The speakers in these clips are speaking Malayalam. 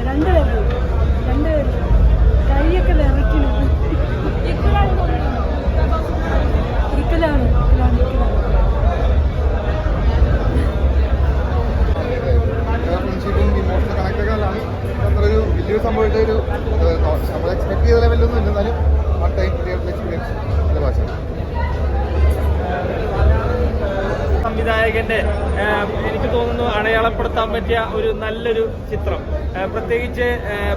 പേരില്ല രണ്ട് കൈയൊക്കെ വിറയ്ക്കണം ഇക്കലാണ് ഇക്കലാണ് ഇക്കലാണ് ഫ്രണ്ട്ഷിപ്പും ഇമോഷണൽ കണക്റ്റൊക്കെ അത്ര ഒരു വലിയൊരു സംഭവമായിട്ട് ഒരു നമ്മൾ എക്സ്പെക്ട് ചെയ്ത ലെവലിലൊന്നും ഇല്ല. ആ ടൈം ആ, എനിക്ക് തോന്നുന്നു അടയാളപ്പെടുത്താൻ പറ്റിയ ഒരു നല്ലൊരു ചിത്രം. പ്രത്യേകിച്ച്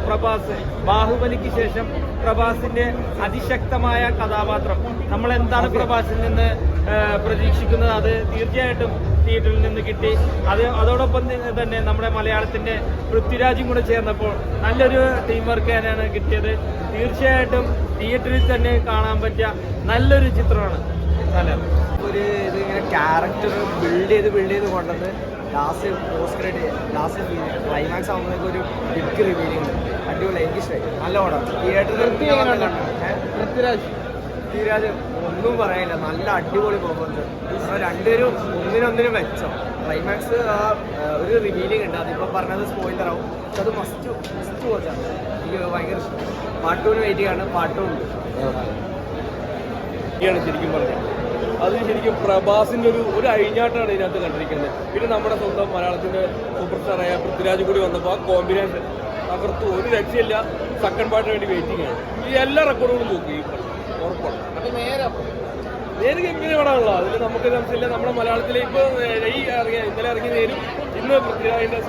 പ്രഭാസ് ബാഹുബലിക്ക് ശേഷം പ്രഭാസിന്റെ അതിശക്തമായ കഥാപാത്രം. നമ്മൾ എന്താണ് പ്രഭാസിൽ നിന്ന് പ്രതീക്ഷിക്കുന്നത്? അത് തീർച്ചയായിട്ടും തിയേറ്ററിൽ നിന്ന് കിട്ടി. അത് അതോടൊപ്പം തന്നെ നമ്മുടെ മലയാളത്തിന്റെ പൃഥ്വിരാജും കൂടെ ചേർന്നപ്പോൾ നല്ലൊരു ടീം വർക്ക് തന്നെയാണ് കിട്ടിയത്. തീർച്ചയായിട്ടും തിയേറ്ററിൽ തന്നെ കാണാൻ പറ്റിയ നല്ലൊരു ചിത്രമാണ്. സലാം ഒരു ഇത് ഇങ്ങനെ ക്യാരക്ടർ ബിൽഡ് ചെയ്ത് ബിൽഡ് ചെയ്ത് കൊണ്ടത് last post credit last climax ആകുമ്പോഴേക്കും ഒരു ബിഗ് റിവീലിംഗ് അടിപൊളി എനിക്ക് ഇഷ്ടമായി നല്ല ഓടാണ് തിയേറ്ററിൽ പൃഥ്വിരാജ്. പൃഥ്വിരാജ് ഒന്നും പറയാനില്ല നല്ല അടിപൊളി പെർഫോമൻസ് രണ്ടുപേരും ഒന്നിനൊന്നിനും വെച്ചോ. ക്ലൈമാക്സ് ആ ഒരു റിവീലിംഗ് ഉണ്ട്. അതിപ്പോൾ പറഞ്ഞത് സ്പോയിലർ ആവും. പക്ഷെ അത് മസ്റ്റ് മസ്റ്റ് വാച്ചാണ് എനിക്ക് ഭയങ്കര ഇഷ്ടം പാട്ടൂന് വെയിറ്റ് ചെയ്യാണ്. പാട്ടൂണ്ട് ഉണ്ട്. ശരിക്കും പറഞ്ഞത്. അത് ശരിക്കും പ്രഭാസിന്റെ ഒരു ഒരു അഴിഞ്ഞാട്ടാണ് ഇതിനകത്ത് കണ്ടിരിക്കുന്നത്. പിന്നെ നമ്മുടെ സ്വന്തം മലയാളത്തിന്റെ സൂപ്പർ സ്റ്റാറായ പൃഥ്വിരാജ് കൂടി വന്നപ്പോൾ ആ കോമ്പിനേഷൻ തകർത്തു. ഒരു രക്ഷയില്ല. സെക്കൻഡ് പാർട്ടിന് വേണ്ടി വെയിറ്റിംഗ് ആണ്. ഈ എല്ലാ റെക്കോർഡുകളും നോക്കി. ഉറപ്പാണ്. എങ്ങനെ പടമുള്ള അതിൽ നമുക്ക് സംശയമില്ല. നമ്മുടെ മലയാളത്തിലെ ഇപ്പോൾ ഈ ഇറങ്ങിയ ഇന്നലെ ഇറങ്ങിയ നേരും. ഇന്ന് പൃഥ്വിരാജിന്റെ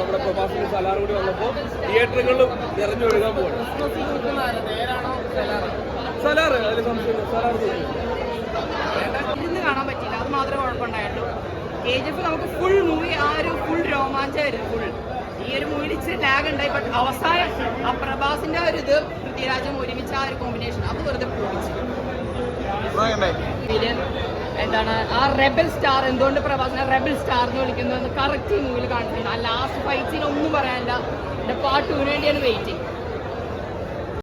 നമ്മുടെ പ്രഭാസിന്റെ സലാർ കൂടി വന്നപ്പോൾ തിയേറ്ററുകളിലും നിറഞ്ഞൊഴുകാൻ പോകണം സലാർ അതിൽ സംശയമില്ല. സലാർ തോന്നുന്നു കെ ജി എഫ് നമുക്ക് ഫുൾ മൂവി ആ ഒരു ഫുൾ രോമാഞ്ചമായിരുന്നു ഫുൾ ഈ ഒരു മൂവിയിൽ ഇച്ചിരി ലാഗ് ഉണ്ടായി ബട്ട് അവസാനം ആ പ്രഭാസിന്റെ ഒരു ഇത് പൃഥ്വിരാജും ഒരുമിച്ച് ആ ഒരു കോമ്പിനേഷൻ അത് വെറുതെ പൊളിച്ചു എന്താണ് ആ റെബൽ സ്റ്റാർ എന്തുകൊണ്ട് പ്രഭാസിനെ റെബൽ സ്റ്റാർ എന്ന് വിളിക്കുന്നത്? കറക്റ്റ് മൂവിയിൽ കാണിച്ചിട്ടുണ്ട് ആ ലാസ്റ്റ് ഫൈറ്റ് ഒന്നും പറയാനില്ല. എന്റെ പാർട്ട് ടൂവിന് വേണ്ടിയാണ് വെയിറ്റിംഗ്